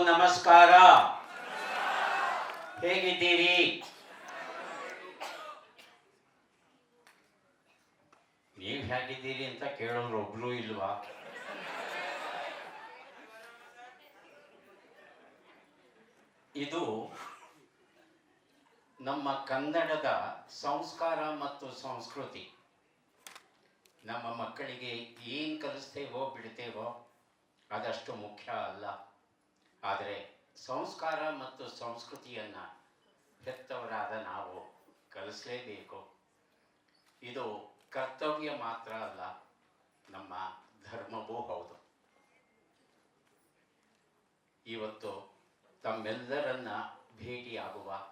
ನಮಸ್ಕಾರ. ಹೇಗಿದ್ದೀರಿ? ನೀವು ಹೇಗಿದ್ದೀರಿ ಅಂತ ಕೇಳೋರು ಒಬ್ರು ಇಲ್ವಾ? ಇದು ನಮ್ಮ ಕನ್ನಡದ ಸಂಸ್ಕಾರ ಮತ್ತು ಸಂಸ್ಕೃತಿ. ನಮ್ಮ ಮಕ್ಕಳಿಗೆ ಏನು ಕಲಿಸ್ತೇವೋ, ಬಿಡ್ತೇವೋ, ಅದಷ್ಟು ಮುಖ್ಯ ಅಲ್ಲ. ಆದರೆ ಸಂಸ್ಕಾರ ಮತ್ತು ಸಂಸ್ಕೃತಿಯನ್ನು ಹೆತ್ತವರಾದ ನಾವು ಕಲಿಸಲೇಬೇಕು. ಇದು ಕರ್ತವ್ಯ ಮಾತ್ರ ಅಲ್ಲ, ನಮ್ಮ ಧರ್ಮವೂ ಹೌದು. ಇವತ್ತು ತಮ್ಮೆಲ್ಲರನ್ನ ಭೇಟಿಯಾಗುವ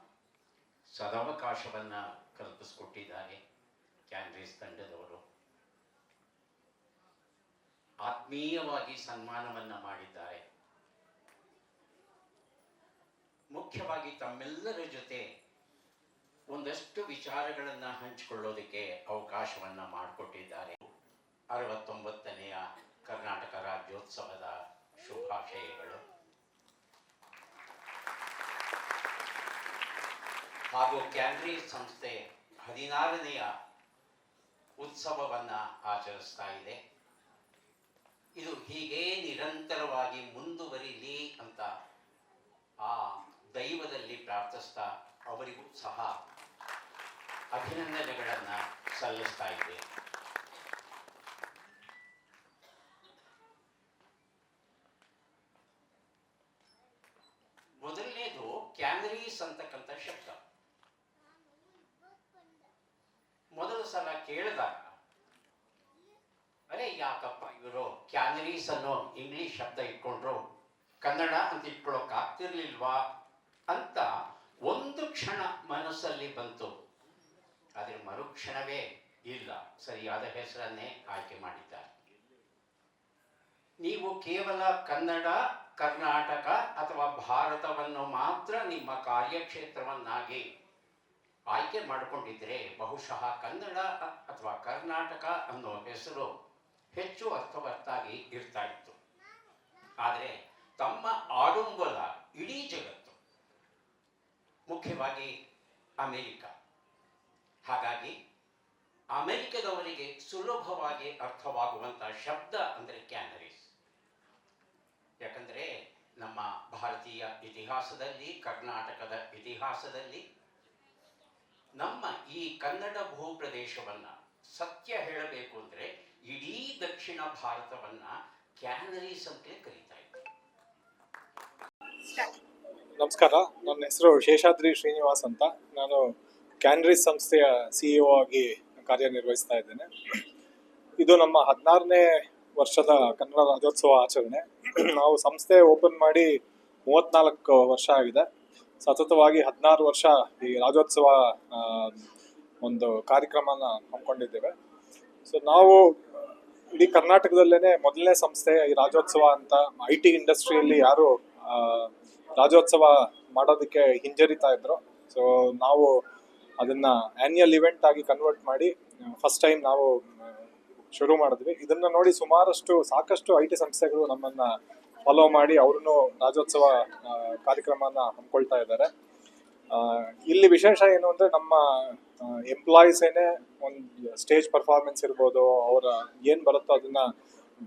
ಸದವಕಾಶವನ್ನು ಕಲ್ಪಿಸಿಕೊಟ್ಟಿದ್ದಾರೆ ಕ್ಯಾನ್ರೀಸ್ ತಂಡದವರು. ಆತ್ಮೀಯವಾಗಿ ಸನ್ಮಾನವನ್ನ ಮಾಡಿದ್ದಾರೆ. ಮುಖ್ಯವಾಗಿ ತಮ್ಮೆಲ್ಲರ ಜೊತೆ ಒಂದಷ್ಟು ವಿಚಾರಗಳನ್ನ ಹಂಚಿಕೊಳ್ಳೋದಕ್ಕೆ ಅವಕಾಶವನ್ನ ಮಾಡಿಕೊಟ್ಟಿದ್ದಾರೆ. ಅರವತ್ತೊಂಬತ್ತನೆಯ ಕರ್ನಾಟಕ ರಾಜ್ಯೋತ್ಸವದ ಶುಭಾಶಯಗಳು. ಹಾಗೂ ಕ್ಯಾಂಡ್ರಿ ಸಂಸ್ಥೆ ಹದಿನಾರನೆಯ ಉತ್ಸವವನ್ನ ಆಚರಿಸ್ತಾ ಇದೆ. ಇದು ಹೀಗೇ ನಿರಂತರವಾಗಿ ಮುಂದುವರಿಲಿ ಅಂತ ದೈವದಲ್ಲಿ ಅವರಿಗೂ ಸಹ ಅಭಿನಂದನೆಗಳನ್ನು ಸಲ್ಲಿಸ್ತಾ ಇದೆ ಮೊದಲನೇದು ಕ್ಯಾನರೀಸ್ ಅಂತಕ್ಕಂಥ ಶಬ್ದ. ಮೊದಲ ಸಲ ಕೇಳಿದಾಗ, ಅರೆ ಯಾಕಪ್ಪ ಇವರು ಕ್ಯಾನರೀಸ್ ಅನ್ನೋ ಇಂಗ್ಲಿಷ್ ಶಬ್ದ ಇಟ್ಕೊಂಡ್ರು? ಕನ್ನಡ ಅಂತ ಇಟ್ಕೊಳಕ್ ಆಗ್ತಿರ್ಲಿಲ್ವಾ? ಅಂತ ಒಂದು ಕ್ಷಣ ಮನಸ್ಸಲ್ಲಿ ಬಂತು. ಆದರೆ ಮರುಕ್ಷಣವೇ ಇಲ್ಲ. ಸರಿಯಾದ ಹೆಸರನ್ನೇ ಆಯ್ಕೆ ಮಾಡಿದ್ದಾರೆ. ನೀವು ಕೇವಲ ಕನ್ನಡ, ಕರ್ನಾಟಕ ಅಥವಾ ಭಾರತವನ್ನು ಮಾತ್ರ ನಿಮ್ಮ ಕಾರ್ಯಕ್ಷೇತ್ರವನ್ನಾಗಿ ಆಯ್ಕೆ ಮಾಡಿಕೊಂಡಿದ್ರೆ ಬಹುಶಃ ಕನ್ನಡ ಅಥವಾ ಕರ್ನಾಟಕ ಅನ್ನೋ ಹೆಸರು ಹೆಚ್ಚು ಅರ್ಥವತ್ತಾಗಿ ಇರ್ತಾ ಇತ್ತು. ಆದರೆ ತಮ್ಮ ಆಡುಂಬಲ ಇಡೀ ಜಗತ್ತು ಮುಖ್ಯವಾಗಿ ಅಮೆರಿಕ. ಹಾಗಾಗಿ ಅಮೆರಿಕದವರಿಗೆ ಸುಲಭವಾಗಿ ಅರ್ಥವಾಗುವಂತಹ ಶಬ್ದ ಅಂದರೆ ಕ್ಯಾನರೀಸ್. ಯಾಕಂದರೆ ನಮ್ಮ ಭಾರತೀಯ ಇತಿಹಾಸದಲ್ಲಿ, ಕರ್ನಾಟಕದ ಇತಿಹಾಸದಲ್ಲಿ ನಮ್ಮ ಈ ಕನ್ನಡ ಭೂಪ್ರದೇಶವನ್ನ ಸತ್ಯ ಹೇಳಬೇಕು ಅಂದರೆ ಇಡೀ ದಕ್ಷಿಣ ಭಾರತವನ್ನ ಕ್ಯಾನರೀಸ್ ಅಂತಲೇ ಕರೀತಾ ನಮಸ್ಕಾರ. ನನ್ನ ಹೆಸರು ಶೇಷಾದ್ರಿ ಶ್ರೀನಿವಾಸ್ ಅಂತ. ನಾನು ಕ್ಯಾನ್ರೀಸ್ ಸಂಸ್ಥೆಯ ಸಿ ಇ ಆಗಿ ಕಾರ್ಯನಿರ್ವಹಿಸ್ತಾ ಇದ್ದೇನೆ. ಇದು ನಮ್ಮ ಹದಿನಾರನೇ ವರ್ಷದ ಕನ್ನಡ ರಾಜ್ಯೋತ್ಸವ ಆಚರಣೆ. ನಾವು ಸಂಸ್ಥೆ ಓಪನ್ ಮಾಡಿ ಮೂವತ್ನಾಲ್ಕು ವರ್ಷ ಆಗಿದೆ. ಸತತವಾಗಿ ಹದಿನಾರು ವರ್ಷ ಈ ರಾಜ್ಯೋತ್ಸವ ಒಂದು ಕಾರ್ಯಕ್ರಮನ ಹಮ್ಮಿಕೊಂಡಿದ್ದೇವೆ. ಸೊ ನಾವು ಇಡೀ ಕರ್ನಾಟಕದಲ್ಲೇ ಮೊದಲನೇ ಸಂಸ್ಥೆ ಈ ರಾಜ್ಯೋತ್ಸವ ಅಂತ ಐ ಟಿ ಇಂಡಸ್ಟ್ರಿಯಲ್ಲಿ ಯಾರು ರಾಜ್ಯೋತ್ಸವ ಮಾಡೋದಕ್ಕೆ ಹಿಂಜರಿತಾ ಇದ್ರು. ಸೊ ನಾವು ಅದನ್ನ ಆನ್ಯಲ್ ಇವೆಂಟ್ ಆಗಿ ಕನ್ವರ್ಟ್ ಮಾಡಿ ಫಸ್ಟ್ ಟೈಮ್ ನಾವು ಶುರು ಮಾಡಿದ್ವಿ. ಇದನ್ನ ನೋಡಿ ಸುಮಾರಷ್ಟು, ಸಾಕಷ್ಟು ಐ ಟಿ ಸಂಸ್ಥೆಗಳು ನಮ್ಮನ್ನ ಫಾಲೋ ಮಾಡಿ ಅವ್ರನ್ನು ರಾಜ್ಯೋತ್ಸವ ಕಾರ್ಯಕ್ರಮನ ಹಮ್ಮಿಕೊಳ್ತಾ ಇದ್ದಾರೆ. ಇಲ್ಲಿ ವಿಶೇಷ ಏನು ಅಂದ್ರೆ ನಮ್ಮ ಎಂಪ್ಲಾಯೀಸ್ ಏನೇ ಒಂದು ಸ್ಟೇಜ್ ಪರ್ಫಾರ್ಮೆನ್ಸ್ ಇರ್ಬೋದು, ಅವರ ಏನ್ ಬರುತ್ತೋ ಅದನ್ನ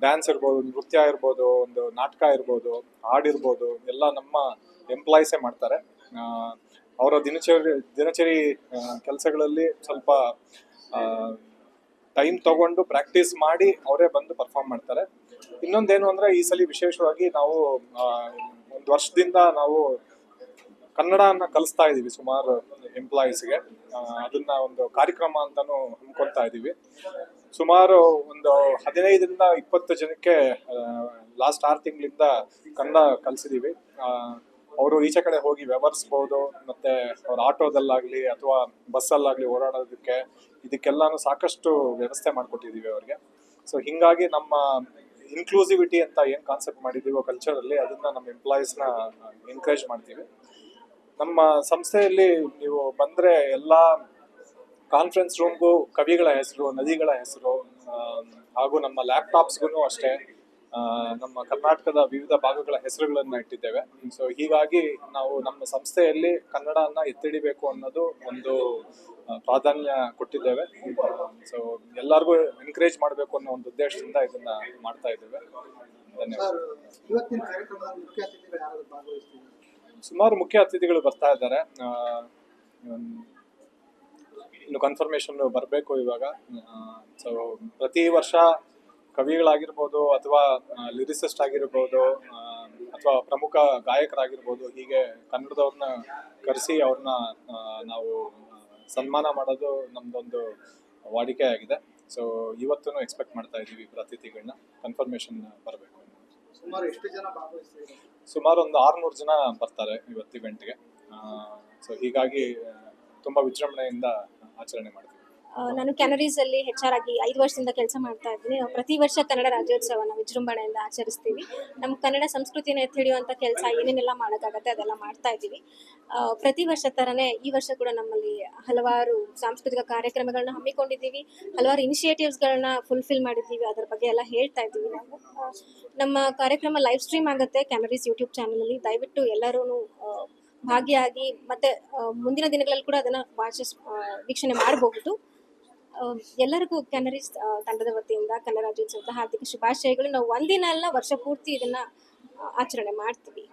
ಡ್ಯಾನ್ಸ್ ಇರ್ಬೋದು, ನೃತ್ಯ ಇರ್ಬೋದು, ಒಂದು ನಾಟಕ ಇರ್ಬೋದು ಹಾಡಿರ್ಬೋದು ಎಲ್ಲ ನಮ್ಮ ಎಂಪ್ಲಾಯೀಸೇ ಮಾಡ್ತಾರೆ. ಅವರ ದಿನಚರಿ ದಿನಚರಿ ಕೆಲಸಗಳಲ್ಲಿ ಸ್ವಲ್ಪ ಟೈಮ್ ತಗೊಂಡು ಪ್ರಾಕ್ಟೀಸ್ ಮಾಡಿ ಅವರೇ ಬಂದು ಪರ್ಫಾರ್ಮ್ ಮಾಡ್ತಾರೆ. ಇನ್ನೊಂದೇನು ಅಂದರೆ ಈ ಸಲ ವಿಶೇಷವಾಗಿ ನಾವು ಒಂದು ವರ್ಷದಿಂದ ನಾವು ಕನ್ನಡನ ಕಲಿಸ್ತಾ ಇದ್ದೀವಿ ಸುಮಾರು ಎಂಪ್ಲಾಯೀಸ್ಗೆ ಅದನ್ನ ಒಂದು ಕಾರ್ಯಕ್ರಮ ಅಂತಲೂ ಹಮ್ಮಿಕೊಳ್ತಾ ಇದೀವಿ. ಸುಮಾರು ಒಂದು ಹದಿನೈದರಿಂದ ಇಪ್ಪತ್ತು ಜನಕ್ಕೆ ಲಾಸ್ಟ್ ಆರು ತಿಂಗಳಿಂದ ಕನ್ನಡ ಕಲಿಸಿದೀವಿ. ಅವರು ಈಚೆ ಕಡೆ ಹೋಗಿ ವ್ಯವಹರಿಸ್ಬೋದು, ಮತ್ತೆ ಅವ್ರ ಆಟೋದಲ್ಲಾಗಲಿ ಅಥವಾ ಬಸ್ಸಲ್ಲಾಗಲಿ ಓಡಾಡೋದಕ್ಕೆ ಇದಕ್ಕೆಲ್ಲಾನು ಸಾಕಷ್ಟು ವ್ಯವಸ್ಥೆ ಮಾಡಿಕೊಟ್ಟಿದ್ದೀವಿ ಅವ್ರಿಗೆ. ಸೊ ಹಿಂಗಾಗಿ ನಮ್ಮ ಇನ್ಕ್ಲೂಸಿವಿಟಿ ಅಂತ ಏನು ಕಾನ್ಸೆಪ್ಟ್ ಮಾಡಿದ್ದೀವೋ ಕಲ್ಚರಲ್ಲಿ ಅದನ್ನ ನಮ್ಮ ಎಂಪ್ಲಾಯೀಸ್ನ ಎನ್ಕರೇಜ್ ಮಾಡ್ತೀವಿ. ನಮ್ಮ ಸಂಸ್ಥೆಯಲ್ಲಿ ನೀವು ಬಂದರೆ ಎಲ್ಲಾ ಕಾನ್ಫರೆನ್ಸ್ ರೂಮ್ಗೂ ಕವಿಗಳ ಹೆಸರು ನದಿಗಳ ಹೆಸರು ಹಾಗೂ ನಮ್ಮ ಲ್ಯಾಪ್ಟಾಪ್ಸ್ಗೂ ಅಷ್ಟೇ. ನಮ್ಮ ಕರ್ನಾಟಕದ ವಿವಿಧ ಭಾಗಗಳ ಹೆಸರುಗಳನ್ನು ಇಟ್ಟಿದ್ದೇವೆ. ಸೊ ಹೀಗಾಗಿ ನಾವು ನಮ್ಮ ಸಂಸ್ಥೆಯಲ್ಲಿ ಕನ್ನಡನ ಎತ್ತಿಡಿಬೇಕು ಅನ್ನೋದು ಒಂದು ಪ್ರಾಧಾನ್ಯ ಕೊಟ್ಟಿದ್ದೇವೆ. ಸೊ ಎಲ್ಲರಿಗೂ ಎನ್ಕರೇಜ್ ಮಾಡಬೇಕು ಅನ್ನೋ ಒಂದು ಉದ್ದೇಶದಿಂದ ಇದನ್ನ ಮಾಡ್ತಾ ಇದ್ದೇವೆ. ಧನ್ಯವಾದ. ಸುಮಾರು ಮುಖ್ಯ ಅತಿಥಿಗಳು ಬರ್ತಾ ಇದ್ದಾರೆ. ಇನ್ನು ಕನ್ಫರ್ಮೇಶನ್ ಬರಬೇಕು ಇವಾಗ. ಸೊ ಪ್ರತಿ ವರ್ಷ ಕವಿಗಳಾಗಿರ್ಬೋದು ಅಥವಾ ಲಿರಿಸಿಸ್ಟ್ ಆಗಿರ್ಬೋದು ಅಥವಾ ಪ್ರಮುಖ ಗಾಯಕರಾಗಿರ್ಬೋದು ಹೀಗೆ ಕನ್ನಡದವ್ರನ್ನ ಕರೆಸಿ ಅವ್ರನ್ನ ನಾವು ಸನ್ಮಾನ ಮಾಡೋದು ನಮ್ದೊಂದು ವಾಡಿಕೆ ಆಗಿದೆ. ಸೊ ಇವತ್ತೂ ಎಕ್ಸ್ಪೆಕ್ಟ್ ಮಾಡ್ತಾ ಇದ್ದೀವಿ ಇಬ್ಬರು ಅತಿಥಿಗಳನ್ನ ಕನ್ಫರ್ಮೇಶನ್ ಬರಬೇಕು. ಸುಮಾರು ಎಷ್ಟು ಜನ ಸುಮಾರು ಒಂದು ಆರ್ನೂರು ಜನ ಬರ್ತಾರೆ ಇವತ್ತು ಇವೆಂಟ್ಗೆ ಸೊ ಹೀಗಾಗಿ ತುಂಬಾ ವಿಜೃಂಭಣೆಯಿಂದ ಆಚರಣೆ ಮಾಡ್ತೀವಿ. ನಾನು ಕ್ಯಾನರೀಸ್ ಅಲ್ಲಿ ಹೆಚ್ಚಾಗಿ ಐದು ವರ್ಷದಿಂದ ಕೆಲಸ ಮಾಡ್ತಾ ಇದ್ದೀನಿ. ಪ್ರತಿ ವರ್ಷ ಕನ್ನಡ ರಾಜ್ಯೋತ್ಸವನ ವಿಜೃಂಭಣೆಯಿಂದ ಆಚರಿಸ್ತೀವಿ. ನಮ್ಮ ಕನ್ನಡ ಸಂಸ್ಕೃತಿನ ಎತ್ತಿ ಹಿಡಿಯುವಂಥ ಕೆಲಸ ಏನೇನೆಲ್ಲ ಮಾಡೋಕ್ಕಾಗತ್ತೆ ಅದೆಲ್ಲ ಮಾಡ್ತಾ ಇದ್ದೀವಿ. ಪ್ರತಿ ವರ್ಷ ತರನೇ ಈ ವರ್ಷ ಕೂಡ ನಮ್ಮಲ್ಲಿ ಹಲವಾರು ಸಾಂಸ್ಕೃತಿಕ ಕಾರ್ಯಕ್ರಮಗಳನ್ನ ಹಮ್ಮಿಕೊಂಡಿದ್ದೀವಿ. ಹಲವಾರು ಇನಿಷಿಯೇಟಿವ್ಸ್ಗಳನ್ನ ಫುಲ್ಫಿಲ್ ಮಾಡಿದ್ದೀವಿ. ಅದರ ಬಗ್ಗೆ ಎಲ್ಲ ಹೇಳ್ತಾ ಇದ್ದೀವಿ ನಾವು. ನಮ್ಮ ಕಾರ್ಯಕ್ರಮ ಲೈವ್ ಸ್ಟ್ರೀಮ್ ಆಗುತ್ತೆ ಕ್ಯಾನರೀಸ್ ಯೂಟ್ಯೂಬ್ ಚಾನಲಲ್ಲಿ. ದಯವಿಟ್ಟು ಎಲ್ಲರೂ ಭಾಗಿಯಾಗಿ ಮತ್ತೆ ಮುಂದಿನ ದಿನಗಳಲ್ಲಿ ಕೂಡ ಅದನ್ನ ವಾಚಿಸ್ ವೀಕ್ಷಣೆ ಮಾಡಬಹುದು. ಎಲ್ಲರಿಗೂ ಕನ್ನರೀಸ್ ತಂಡದ ವತಿಯಿಂದ, ಕನ್ನಡ ರಾಜ್ಯೋತ್ಸವದ ಹಾರ್ದಿಕ ಶುಭಾಶಯಗಳು. ನಾವು ಒಂದಿನ ಅಲ್ಲ, ವರ್ಷ ಪೂರ್ತಿ ಇದನ್ನ ಆಚರಣೆ ಮಾಡ್ತೀವಿ.